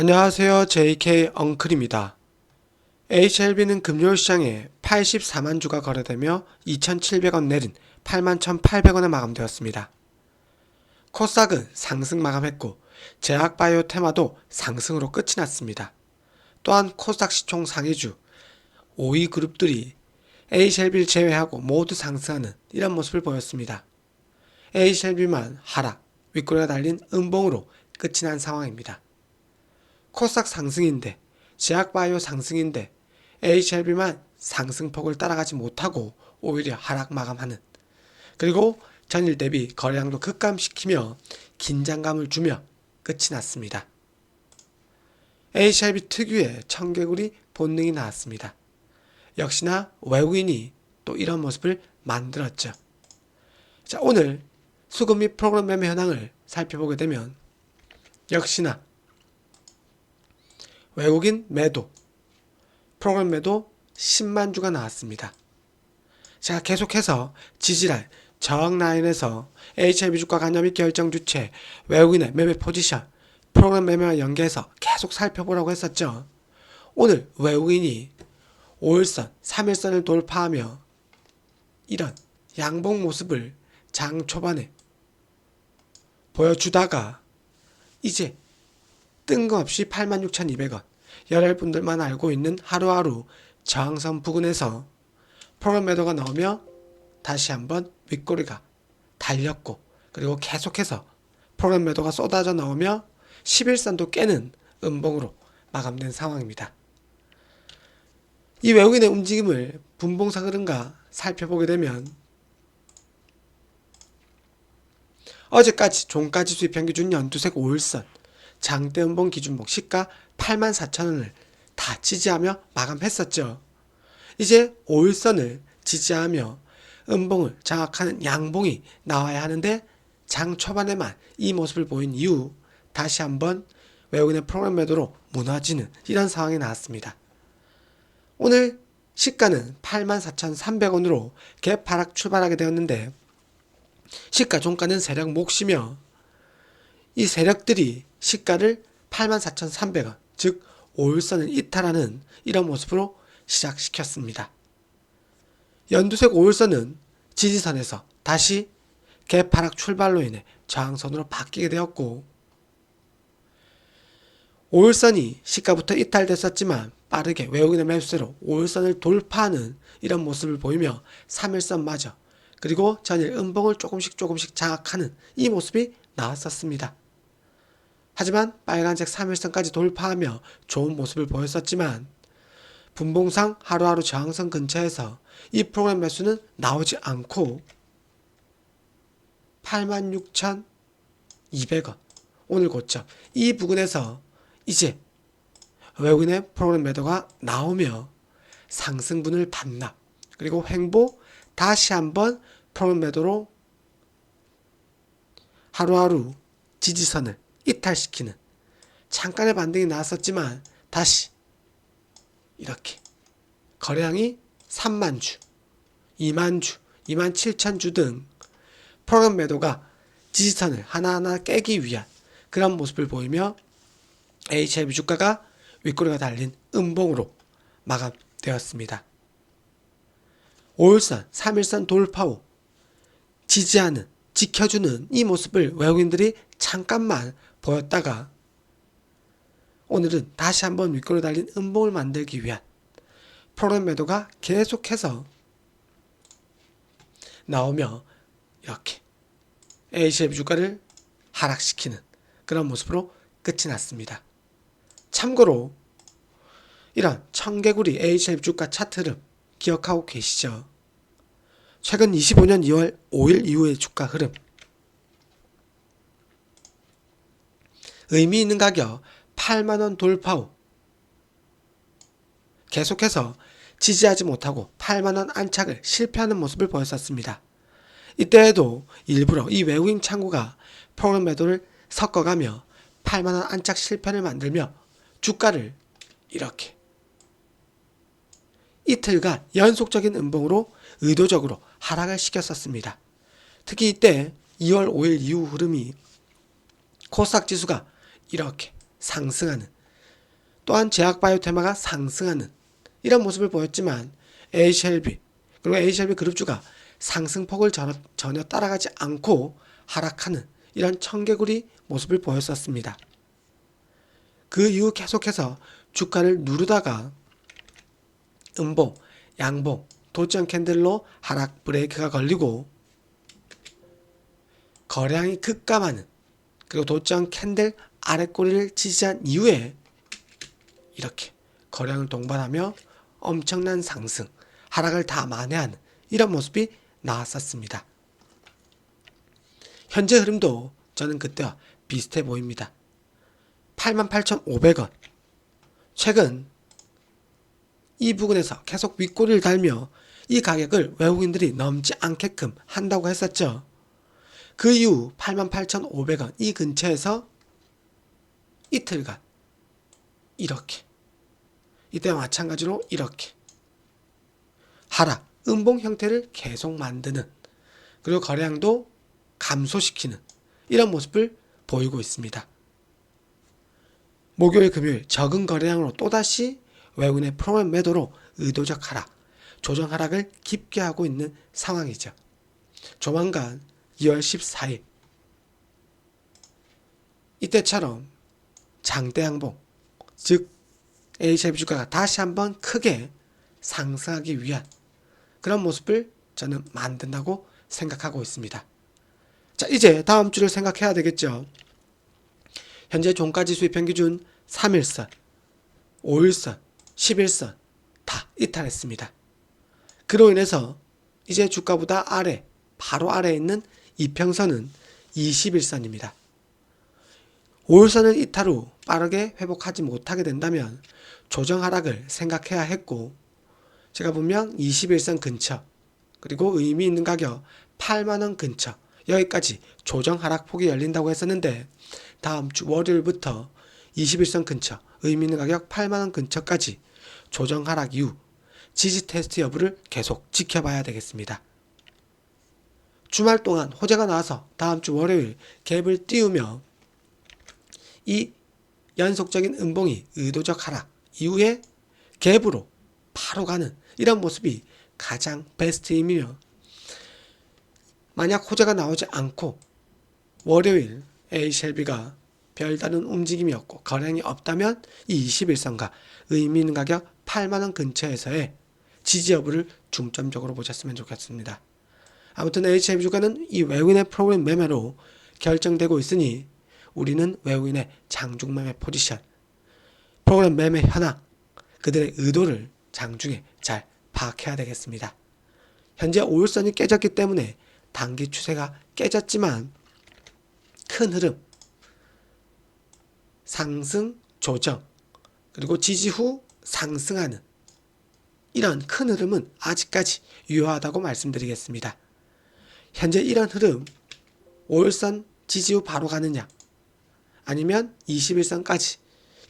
안녕하세요. JK 엉클입니다. HLB는 금요일 시장에 84만 주가 거래되며 2,700원 내린 81,800원에 마감되었습니다. 코스닥은 상승 마감했고 제약바이오 테마도 상승으로 끝이 났습니다. 또한 코스닥 시총 상위주 5위 그룹들이 HLB를 제외하고 모두 상승하는 이런 모습을 보였습니다. HLB만 하락, 윗꼬리가 달린 음봉으로 끝이 난 상황입니다. 코스닥 상승인데 제약바이오 상승인데 HLB만 상승폭을 따라가지 못하고 오히려 하락 마감하는 그리고 전일 대비 거래량도 급감시키며 긴장감을 주며 끝이 났습니다. HLB 특유의 청개구리 본능이 나왔습니다. 역시나 외국인이 또 이런 모습을 만들었죠. 자, 오늘 수급 및 프로그램 매매 현황을 살펴보게 되면 역시나 외국인 매도, 프로그램 매도 10만 주가 나왔습니다. 제가 계속해서 지지랄 저항 라인에서 HLB 주가 관여 및 결정 주체, 외국인의 매매 포지션, 프로그램 매매와 연계해서 계속 살펴보라고 했었죠. 오늘 외국인이 5일선, 3일선을 돌파하며 이런 양봉 모습을 장 초반에 보여주다가 이제 뜬금없이 86,200원 여러분들만 알고 있는 하루하루 저항선 부근에서 프로그램 매도가 나오며 다시 한번 윗꼬리가 달렸고 그리고 계속해서 프로그램 매도가 쏟아져 나오며 11선도 깨는 음봉으로 마감된 상황입니다. 이 외국인의 움직임을 분봉상 흐름과 살펴보게 되면 어제까지 종가지 수입 평균 연두색 5일선 장대 음봉 기준 목 시가 84,000원을 다 지지하며 마감했었죠. 이제 5일선을 지지하며 음봉을 장악하는 양봉이 나와야 하는데 장 초반에만 이 모습을 보인 이후 다시 한번 외국인의 프로그램 매도로 무너지는 이런 상황이 나왔습니다. 오늘 시가는 84,300원으로 개파락 출발하게 되었는데 시가 종가는 세력 몫이며 이 세력들이 시가를 84,300원, 즉 5일선을 이탈하는 이런 모습으로 시작시켰습니다. 연두색 5일선은 지지선에서 다시 개파락 출발로 인해 저항선으로 바뀌게 되었고 5일선이 시가부터 이탈됐었지만 빠르게 외국인의 매수세로 5일선을 돌파하는 이런 모습을 보이며 3일선마저 그리고 전일 음봉을 조금씩 조금씩 장악하는 이 모습이 나왔었습니다. 하지만 빨간색 3일선까지 돌파하며 좋은 모습을 보였었지만 분봉상 하루하루 저항선 근처에서 이 프로그램 매수는 나오지 않고 86,200원. 오늘 고점. 이 부근에서 이제 외국인의 프로그램 매도가 나오며 상승분을 반납 그리고 횡보 다시 한번 프로그램 매도로 하루하루 지지선을 이탈시키는 잠깐의 반등이 나왔었지만 다시 이렇게 거래량이 3만 주, 2만 주, 2만 7천 주 등 프로그램 매도가 지지선을 하나하나 깨기 위한 그런 모습을 보이며 HLB 주가가 윗꼬리가 달린 음봉으로 마감되었습니다. 5일선, 3일선 돌파 후 지지하는, 지켜주는 이 모습을 외국인들이 잠깐만 보였다가 오늘은 다시 한번 윗꼬리 달린 음봉을 만들기 위한 프로그램 매도가 계속해서 나오며 이렇게 HF 주가를 하락시키는 그런 모습으로 끝이 났습니다. 참고로 이런 청개구리 HF 주가 차트를 기억하고 계시죠? 최근 25년 2월 5일 이후의 주가 흐름 의미 있는 가격 8만원 돌파 후 계속해서 지지하지 못하고 8만원 안착을 실패하는 모습을 보였었습니다. 이때에도 일부러 이 외국인 창구가 프로그램 매도를 섞어가며 8만원 안착 실패를 만들며 주가를 이렇게 이틀간 연속적인 음봉으로 의도적으로 하락을 시켰었습니다. 특히 이때 2월 5일 이후 흐름이 코스닥 지수가 이렇게 상승하는 또한 제약바이오 테마가 상승하는 이런 모습을 보였지만 HLB 그리고 HLB 그룹주가 상승폭을 전혀, 전혀 따라가지 않고 하락하는 이런 청개구리 모습을 보였었습니다. 그 이후 계속해서 주가를 누르다가 음봉, 양봉, 도전 캔들로 하락 브레이크가 걸리고 거량이 급감하는 그리고 도전 캔들 아랫꼬리를 지지한 이후에 이렇게 거량을 동반하며 엄청난 상승, 하락을 다 만회하는 이런 모습이 나왔었습니다. 현재 흐름도 저는 그때와 비슷해 보입니다. 88,500원. 최근 이 부근에서 계속 윗꼬리를 달며 이 가격을 외국인들이 넘지 않게끔 한다고 했었죠. 그 이후 88,500원 이 근처에서 이틀간. 이렇게. 이때와 마찬가지로 이렇게. 하락, 음봉 형태를 계속 만드는. 그리고 거래량도 감소시키는 이런 모습을 보이고 있습니다. 목요일, 금요일 적은 거래량으로 또다시 외국인의 프로그램 매도로 의도적 하락, 조정 하락을 깊게 하고 있는 상황이죠. 조만간 2월 14일. 이때처럼 장대 양봉, 즉 HLB 주가가 다시 한번 크게 상승하기 위한 그런 모습을 저는 만든다고 생각하고 있습니다. 자, 이제 다음 주를 생각해야 되겠죠. 현재 종가지수의 평기준 3일선, 5일선, 11선 다 이탈했습니다. 그로 인해서 이제 주가보다 아래, 바로 아래에 있는 이평선은 21선입니다. 5일선을 이탈 후 빠르게 회복하지 못하게 된다면 조정 하락을 생각해야 했고 제가 분명 21선 근처 그리고 의미 있는 가격 8만원 근처 여기까지 조정 하락폭이 열린다고 했었는데 다음 주 월요일부터 21선 근처 의미 있는 가격 8만원 근처까지 조정 하락 이후 지지 테스트 여부를 계속 지켜봐야 되겠습니다. 주말 동안 호재가 나와서 다음 주 월요일 갭을 띄우며 이 연속적인 음봉이 의도적 하락 이후에 갭으로 바로 가는 이런 모습이 가장 베스트이며 만약 호재가 나오지 않고 월요일 A쉘비가 별다른 움직임이었고 거량이 없다면 이 21선과 의미 있는 가격 8만원 근처에서의 지지 여부를 중점적으로 보셨으면 좋겠습니다. 아무튼 HIB 주가는 이 외국인의 프로그램 매매로 결정되고 있으니 우리는 외국인의 장중 매매 포지션, 프로그램 매매 현황, 그들의 의도를 장중에 잘 파악해야 되겠습니다. 현재 5일선이 깨졌기 때문에 단기 추세가 깨졌지만 큰 흐름, 상승, 조정, 그리고 지지 후 상승하는 이런 큰 흐름은 아직까지 유효하다고 말씀드리겠습니다. 현재 이런 흐름 5일선 지지 후 바로 가느냐 아니면 21선까지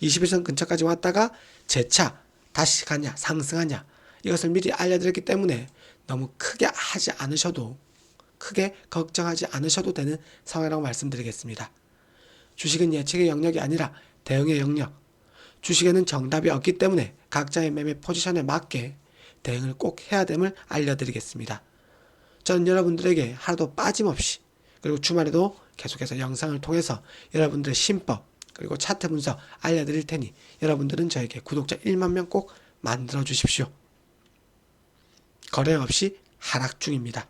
21선 근처까지 왔다가 재차 다시 가냐 상승하냐 이것을 미리 알려드렸기 때문에 너무 크게 하지 않으셔도 크게 걱정하지 않으셔도 되는 상황이라고 말씀드리겠습니다. 주식은 예측의 영역이 아니라 대응의 영역. 주식에는 정답이 없기 때문에 각자의 매매 포지션에 맞게 대응을 꼭 해야 됨을 알려드리겠습니다. 저는 여러분들에게 하루도 빠짐없이 그리고 주말에도 계속해서 영상을 통해서 여러분들의 신법 그리고 차트 분석 알려드릴 테니 여러분들은 저에게 구독자 1만 명 꼭 만들어 주십시오. 거래 없이 하락 중입니다.